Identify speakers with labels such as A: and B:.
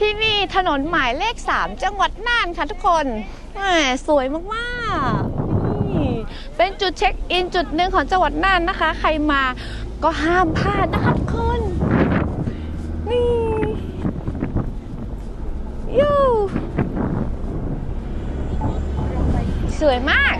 A: ที่นี่ถนนหมายเลข 3 จังหวัดน่านค่ะทุกคนแหมสวยมากๆนี่เป็นจุดเช็คอินจุดหนึ่งของจังหวัดน่านนะคะ ใครมาก็ห้ามพลาดนะคะทุกคน นี่ยูสวยมาก